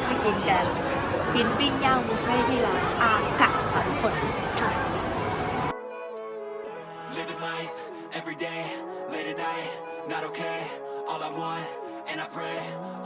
จะไปกินกันกินปิ้งย่างบุฟเฟ่ที่ร้านอากะค่ะทุกคนค่ะ Living life every day, late at night, not okay. All I want, and I pray,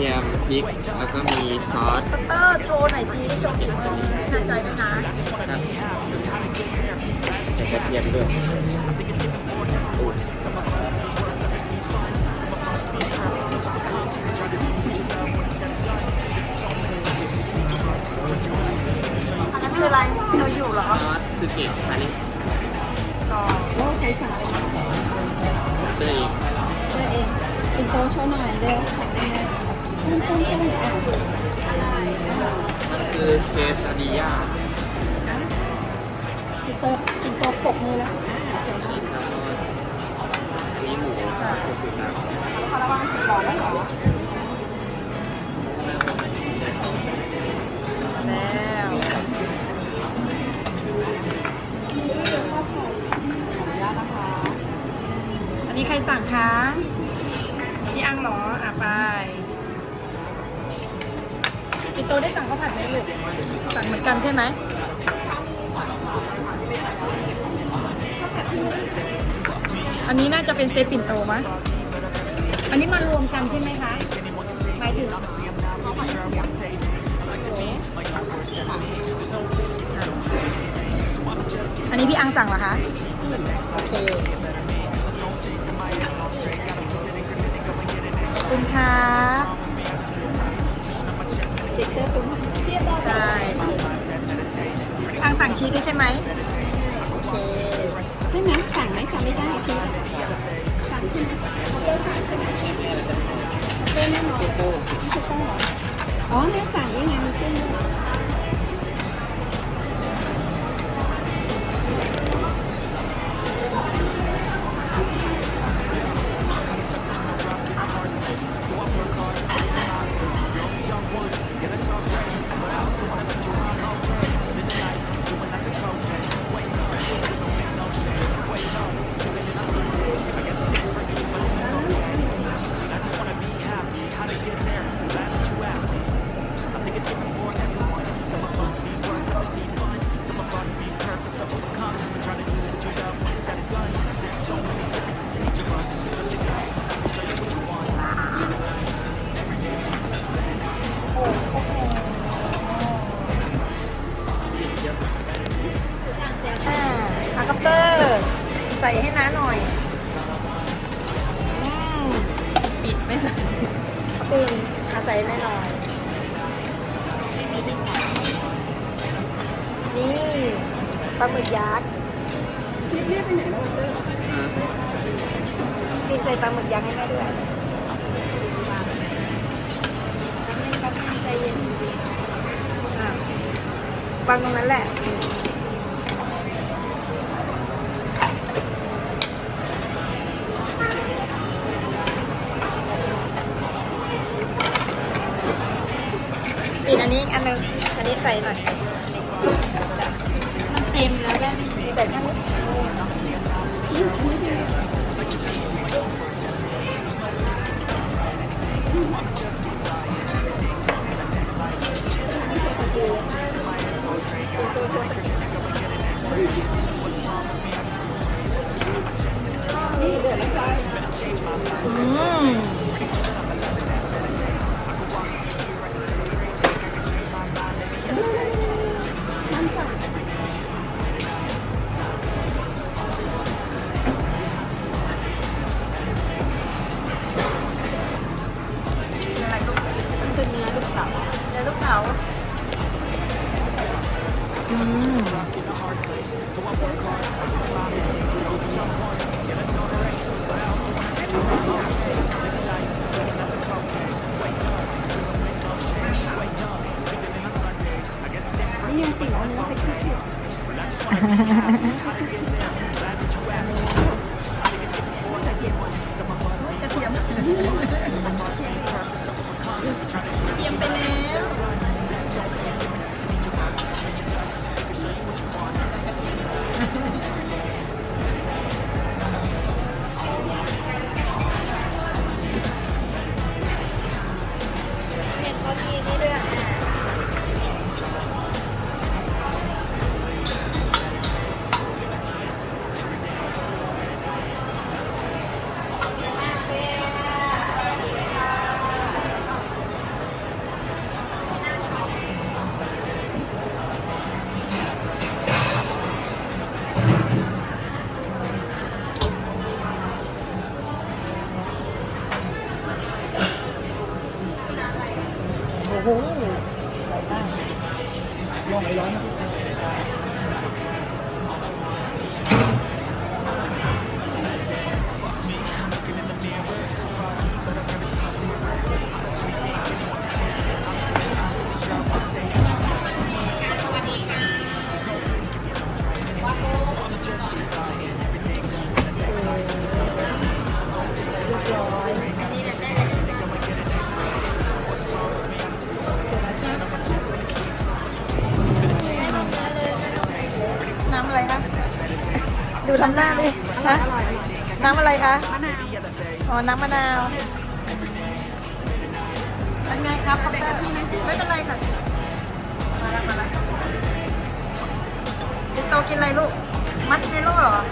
ทียมพริก แล้วก็มีซอสเตอร์โชว์หน่อยสิโชว์ฝีมือน่าใจไหมคะครับใส่กระเทียมด้วยอันนั้นคืออะไรเธออยู่เหรอซอสสุกิอันนี้ต่อโอ้ใครสั่งตัวเองเพื่อเองเป็นโตโชว์หน่อยเร็วสั่งได้ไหมต้นต้นต้นอะ คือเคสดิยาเป็นโตเป็นโตปกมือแล้วอ่าเสร็จแล้วแล้วก็อันนี้หมูครับคือครับพอระวังเสร็จหล่อแล้วเหรอแล้วอันนี้ใครสั่งคะพี่อังเหรออะไป พี่โตได้สั่งข้าวผัดไหมลูกสั่งเหมือนกันใช่ไหมอันนี้น่าจะเป็นเซตปิ่นโตมะอันนี้มารวมกันใช่ไหมคะหมายถึงอันนี้พี่อังสั่งเหรอคะ โอเคขอบคุณครับ เช็คเตอร์ปุ๊บใช่ทางสั่งชีสด้วยใช่ไหมโอเคใช่ไหมสั่งไหมจำไม่ได้ชีสสั่งใช่ไหมเตอร์สั่งใช่ไหมเตอร์แน่นอนเตอร์เนื้อสั่งยังไงมันขึ้นด้วย ใส่ให้น้าหน่อยอืมปิดไม่ได้ปิดอาศัยแม่หน่อยนี่ปลาหมึกยักษ์ชีสเรียกไปไหนแล้วเตอร์กินใส่ปลาหมึกยักษ์ให้แม่ด้วยแป๊บนึงแป๊บนึงใจเย็นวางตรงนั้นแหละ ปิดอันนี้อันหนึงอันนี้ใส่หน่อยมันเต็มแล้วแม่แต่ช่างอืม ลูกเต๋าเดี๋ยวลูกเต๋าอืมนี่ยังปิ่นเอาเนื้อไปคลุกอยู่ก น้ำอะไรคะ ดูทำหน้าดิคะน้ำอะไรคะ มะนาว อ๋อ น้ำมะนาว เป็นไงครับคอปเป็นไม่เป็นไรค่ะ มาแล้วมาแล้วปินโตกินอะไรลูก มัสเมลโล่เหรอ